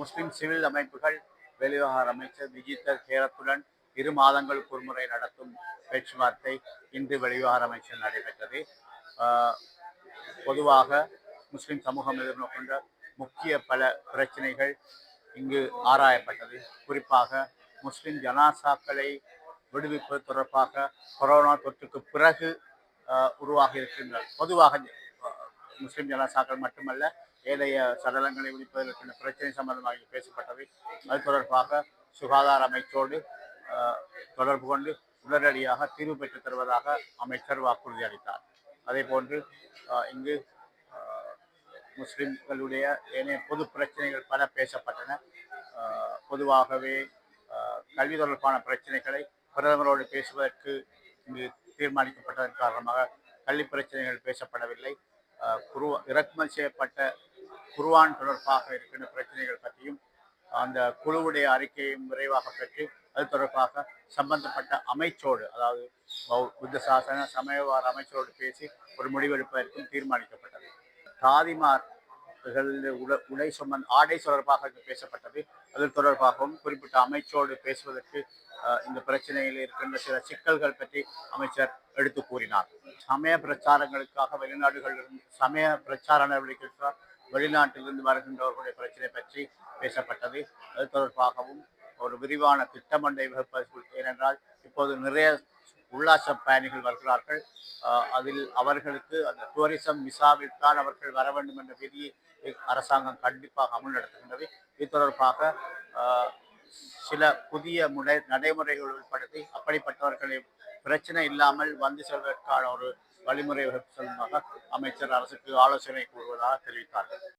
முஸ்லிம் civil அமைப்புகள் வெளிவிவகார அமைச்சர் விஜித்த கேரத்துடன் இரு மாதங்களுக்கு ஒருமுறை நடத்தும் பேச்சுவார்த்தை இன்று வெளிவிவகார அமைச்சர் நடைபெற்றது. பொதுவாக முஸ்லிம் சமூகம் எதிர்நோக்கின்ற முக்கிய பல பிரச்சனைகள் இங்கு ஆராயப்பட்டது. குறிப்பாக முஸ்லிம் ஜனாசாக்களை விடுவிப்பது தொடர்பாக கொரோனா தொற்றுக்கு பிறகு உருவாகி இருக்கின்ற பொதுவாக முஸ்லிம் ஜலாசாக்கள் மட்டுமல்ல ஏனைய சடலங்களை ஒழிப்பதற்கான பிரச்சனை சம்பந்தமாக பேசப்பட்டது அது தொடர்பாக சுகாதார அமைச்சோடு தொடர்பு கொண்டு உடனடியாக தீர்வு பெற்றுத் தருவதாக அமைச்சர் வாக்குறுதி அளித்தார். அதே போன்று இங்கு முஸ்லிம்களுடைய ஏனைய பொது பிரச்சனைகள் பல பேசப்பட்டன. பொதுவாகவே கல்வி தொடர்பான பிரச்சனைகளை பிரதமரோடு பேசுவதற்கு இங்கு தீர்மானிக்கப்பட்டதன் காரணமாக கல்வி பிரச்சனைகள் பேசப்படவில்லை. குரு இறக்குமதி செய்யப்பட்ட குருவான் தொடர்பாக இருக்கின்ற பிரச்சனைகள் பற்றியும் அந்த குழுவுடைய அறிக்கையும் விரைவாக பெற்று அது தொடர்பாக சம்பந்தப்பட்ட அமைச்சோடு அதாவது பௌ- புத்த சாசன சமயவார அமைச்சரோடு பேசி ஒரு முடிவெடுப்பதற்கும் தீர்மானிக்கப்பட்டது. தாதிமார் உட உடை சம்பந்த ஆடை தொடர்பாக பேசப்பட்டது. அது தொடர்பாகவும் குறிப்பிட்ட அமைச்சோடு பேசுவதற்கு இந்த பிரச்சனையில் இருக்கின்ற சில சிக்கல்கள் பற்றி அமைச்சர் எடுத்து கூறினார். சமய பிரச்சாரங்களுக்காக வெளிநாடுகளிலிருந்து சமய பிரச்சார நடவடிக்கைக்காக வெளிநாட்டிலிருந்து வருகின்றவர்களுடைய பிரச்சனை பற்றி பேசப்பட்டது. அது தொடர்பாகவும் ஒரு விரிவான திட்டமண்டை வகுப்பது ஏனென்றால் இப்போது நிறைய உல்லாச பயணிகள் வருகிறார்கள். ஆஹ் அதில் அவர்களுக்கு அந்த டூரிசம் விசாவில் தான் அவர்கள் வர வேண்டும் என்ற விதியை அரசாங்கம் கண்டிப்பாக அமல் நடத்துகின்றது. இது தொடர்பாக ஆஹ் சில புதிய முறை நடைமுறைகள் உட்படுத்தி அப்படிப்பட்டவர்களை பிரச்சனை இல்லாமல் வந்து செல்வதற்கான ஒரு வழிமுறை செல்வதாக அமைச்சர் அரசுக்கு ஆலோசனை கூறுவதாக தெரிவித்தார்கள்.